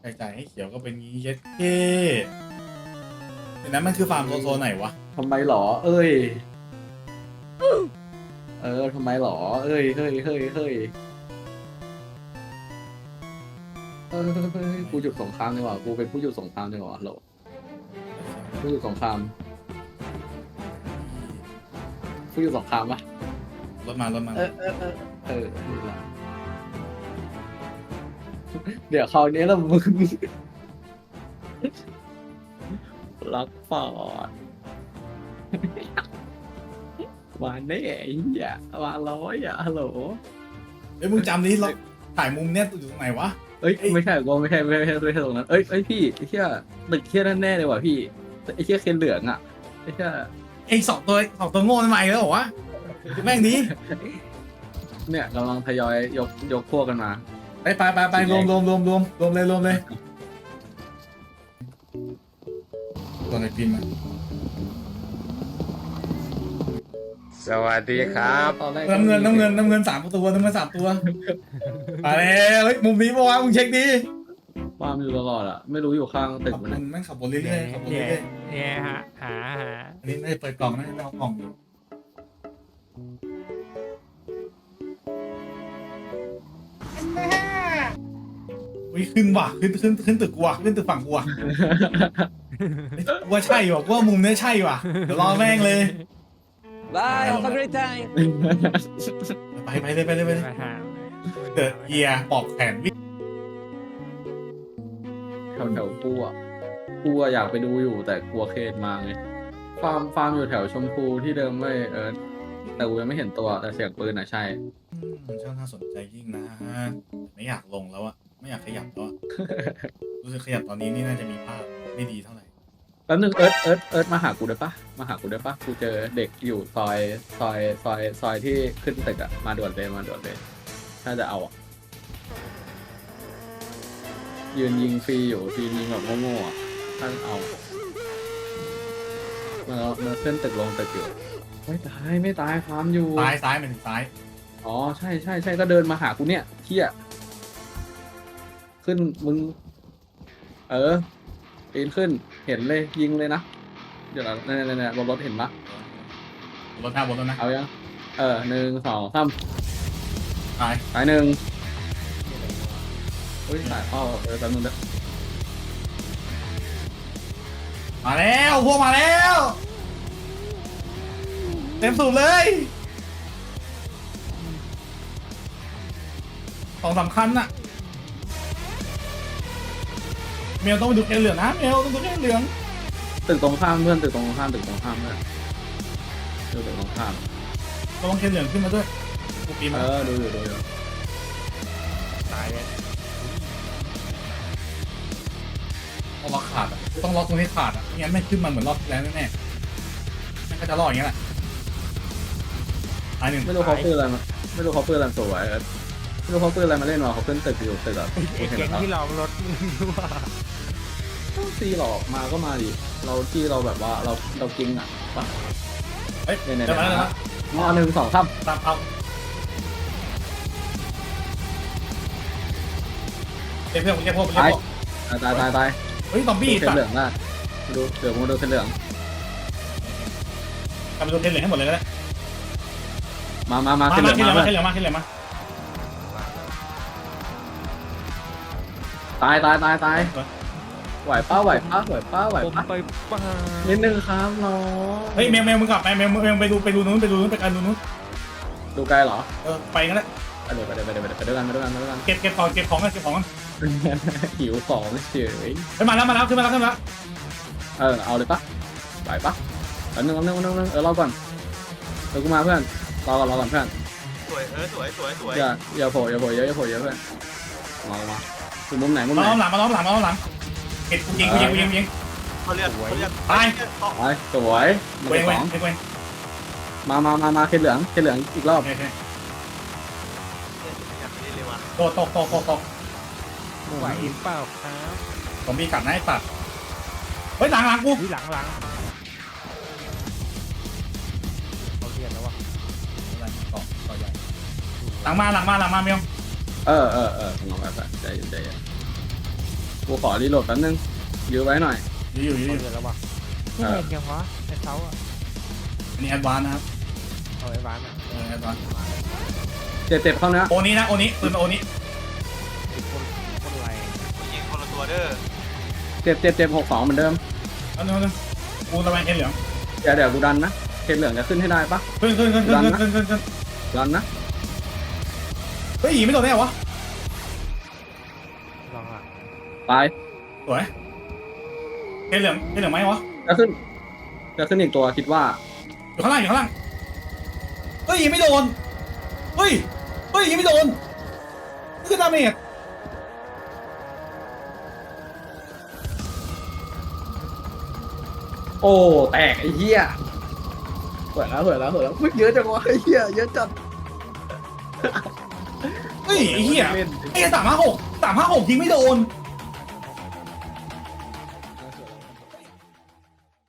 ใครจ่ายให้เขียวก็เป็นงี้เย็ดเท่เห็นนั้นมันคือฟาร์มโซโซไหนวะ ทำไมหรอ เอ้ย เออทำไมหรอ เอ้ยเฮ้ยเฮ้ยเฮ้ยเออเฮ้ยกูหยุดสงครามดีกว่ากูเป็นผู้หยุดสงครามดีกว่าโหลผู้หยุดสงคราม ผู้หยุดสงครามปะรถมารถมา เออเออเออเออนี่แหละ เดี๋ยวคราวนี้ละมึงรักปอดมาแน่ไอ้เหี้ยมาร้อยอะฮัลโหลเอ้ยมึงจำดิเราถ่ายมุมเนี้ยอยู่ตรงไหนวะ เอ้ยเอ้ยไม่ใช่กูไม่ใช่ไม่ใช่ไม่ใช่ไม่ใช่ตรงนั้นเอ้ยเอ้ยพี่ไอ้เหี้ยตึกเหี้ยนั่นแน่เลยว่ะพี่ไอ้เหี้ยเคนเหลืองอะไอ้เหี้ยไอ้สองตัวสองตัวโง่นั่นมาอีกแล้วเหรอวะแม่งดีเนี่ยกำลังทยอยยกยกพวกกันมา ไปไปไปไปรวมรวมรวมรวมรวมเลยรวมเลยตัวไหนพิมพ์มาสวัสดีครับตอนแรกน้ำเงินน้ำเงินน้ำเงินสามตัวน้ำเงินสามตัวมาแล้วเฮ้ยมุมนี้ปะวะมึงเช็คดิวามอยู่ตลอดอะไม่รู้อยู่ข้างตึกขับมันบนะนแม่งขับบนเรื่อยๆขับบนเนี่ยเรื่อยเนี่ยหาหาหาๆอันนี้น่าจะเปิดกล่องนะน่าจะเอากล่องอยู่ อุ้ยขึ้นว่ะขึ้นขึ้นขึ้นตึกกูว่ะขึ้นตึกฝั่งกูว่ะเฮ้ยกูว่าใช่ว่ะกูว่ามุมเนี้ยใช่ว่ะเดี๋ยวรอแม่งเลย Bye, have a great time. ไปไปเลยไปเลยไปเลยมาหาเดอะเอียปอกแขนวิ่งแถวแถวกูอะกูอะอยากไปดูอยู่แต่กลัวเคนมาไงฟาร์มฟาร์มอยู่แถวชมพูที่เดิมไม่เออแต่กูยังไม่เห็นตัวแต่เสียงปืนอะใช่อืมช่างน่าสนใจยิ่งนะ ไม่อยากลงแล้วอะ ไม่อยากขยับแล้วอะรู้สึกขยับตอนนี้นี่น่าจะมีภาพไม่ดีเท่าไหร่ แป๊บนึงเอิร์ธเอิร์ธเอิร์ธมาหากูได้ปะมาหากูได้ปะกูเจอเด็กอยู่ซอยซอยซอยซอยที่ขึ้นตึกอะมาด่วนเลยมาด่วนเลยถ้าจะเอาอะยืนยิงฟรีอยู่ฟรียิงแบบโง่ๆอะถ้าเอามันมันขึ้นตึกลงตึกอยู่ไม่ตายไม่ตายฟาร์มอยู่ ซ้ายซ้ายมันถึงซ้าย อ๋อใช่ใช่ใช่ก็เดินมาหากูเนี่ยเที่ย ขึ้นมึง เออปีนขึ้น เห็นเลยยิงเลยนะ เดี๋ยวเราเนี่ยเนี่ยเนี่ยบนรถเห็นปะรถหน้าบนแล้วนะเอายังเออหนึ่งสองสามซ้ายสายหนึ่งเฮ้ยสายเข้าเออแป๊บนึงเด้อมาแล้วพวกมาแล้ว เต็มสูบเลยของสำคัญน่ะ เมลต้องไปดูแกนเหลืองนะเมลต้องดูแกนเหลืองตึกตรงข้ามเพื่อนตึกตรงข้ามตึกตรงข้ามเพื่อนดูตึกตรงข้ามระวังแกนเหลืองขึ้นมาด้วยกูปีนเอมาอดูอยู่ดูอยู่ตายเลยต้องล็อกขาดอะต้องล็อกตรงนี้ขาดอะไม่งั้นไม่ขึ้นมาเหมือนรอบที่แล้วแน่ๆแม่งก็จะรอดอย่างเงี้ยแหละอันหนึ่งไม่รู้เขาปืนอะไรมาไม่รู้เขาปืนอะไรมาสวยเออ ไม่รู้เขาปืนอะไรมาเล่นวะเขาขึ้นตึกอยู่ตึกอะไอ้แก๊งที่ล้อมรถมึงรู้ว่าตีหลอกมาก็มาดิเราที่เราแบบว่าเราเราจริงอะปะเฮ้ยเนี่ยเนี่ยเดี๋ยวมาแล้วเนี่ยนะมาหนึ่งสองสามตามเอาเก็บเพื่อนผมเก็บพวกผมเก็บพวกตายตายตายตายเฮ้ยซอมบี้เส้สันตเหลืว์องนะดูเดี๋ยวมาดูเส้นเหลือง ทำเป็นตัวเทนเหลืองให้หมดเลยก็ได้มามามามาเส้นเหมาลืองเทนเหลืองมามาเทนเหลืองมาเทนเหลืองมา ตายตายตายตายไหวป้าไหวป้าไหวป้าไหวผมป้าไปป้านิดนึงครับน้องเฮ้ยเมลเมลมึงกลับไปเมลเมลไปดูไปดูนู้นไปดูนู้นไปกันดูนู้นดูไกลเหรอเออไปกันแล้วไปเดี๋ยวไปเดี๋ยวไปเดี๋ยวไปด้วยกันไปด้วยกันไปด้วยกันเก็บเก็บของเก็บของกันเก็บของกันหิวของเฉยเฮ้ยมาแล้วมาแล้วขึ้นมาแล้วขึ้นมาแล้วเออเอาเลยปะไหวปะอันนึงอันนึงอันนึงอันนึงเออรอก่อนเดี๋ยวกูมาเพื่อนรอก่อนรอก่อนเพื่อนสวยเออสวยสวยสวยอย่าอย่าโผล่อย่าโผล่เยอะอย่าโผล่เยอะเพื่อนมามา มาคือมุมไหนมุมมาไหนล้อมหลังมาล้อมหลังมาล้อมหลังเก็บกูยิงกูยิงกูยิงกูยิง เขาเรียกเขาเรียกไปไปสวยมาเว้เก็งบขเว้งองเว้งมามามามาเคนเหลืองเคนเหลืองอีกรอโอบเคโอเคอยากเล่นเลยว่ะโตตกตกตกตกไหวเปล่าครับผมมีกัดนะไอ้ตัดเฮ้ยหลังหลังกูวิหลังหลังเขาเรียนแล้ววะต่อต่อใหญ่หลังมาหลังมาหลังมาเมล เออเออเออลองไปไปใจเย็นใจเย็นกูขอรีโหลดแป๊บนึงยื้อไว้หน่อยอยู่อยู่อยู่เขาเรียนแล้ววะไม่เห็นยังวะไอ้เขาอะอันนี้แอดวานนะครับเอาไอ้บ้านอะเออแอดวานเจ็บเจ็บเข้าเนื้อโอนี้นะโอนี้ปืนโอนี้ติดคนคนไรยิงคนละตัวเด้อเจ็บเจ็บเจ็บหกสองเหมือนเดิม เอาหนึ่งเอาหนึ่งกูระแวงเอ็นเหลืองเดี๋ยวเดี๋ยวกูดันนะเทปเหลืองจะขึ้นให้ได้ปะ ขึ้นขึ้นขึ้นขึ้นขึ้นขึ้นขึ้นดันนะ เฮ้ยไม่โดนได้เหรอวะลองอะไปสวยเอ็นเหลืองเอ็นเหลืองไหมวะจะขึ้นจะขึ้นอีกตัวคิดว่าอยู่ข้างล่างอยู่ข้างล่างเฮ้ยยิงไม่โดนเฮ้ยเฮ้ยยิงไม่โดนนี่คือดาเมจโอ้แตกไอ้เหี้ยเปิดแล้วเปิดแล้วเปิดแล้วอุ๊ยเยอะจังวะไอ้เหี้ยเยอะจัดเฮ้ย ไอ้เหี้ยไอ้สามห้าหกสามห้าหกยิงไม่โดน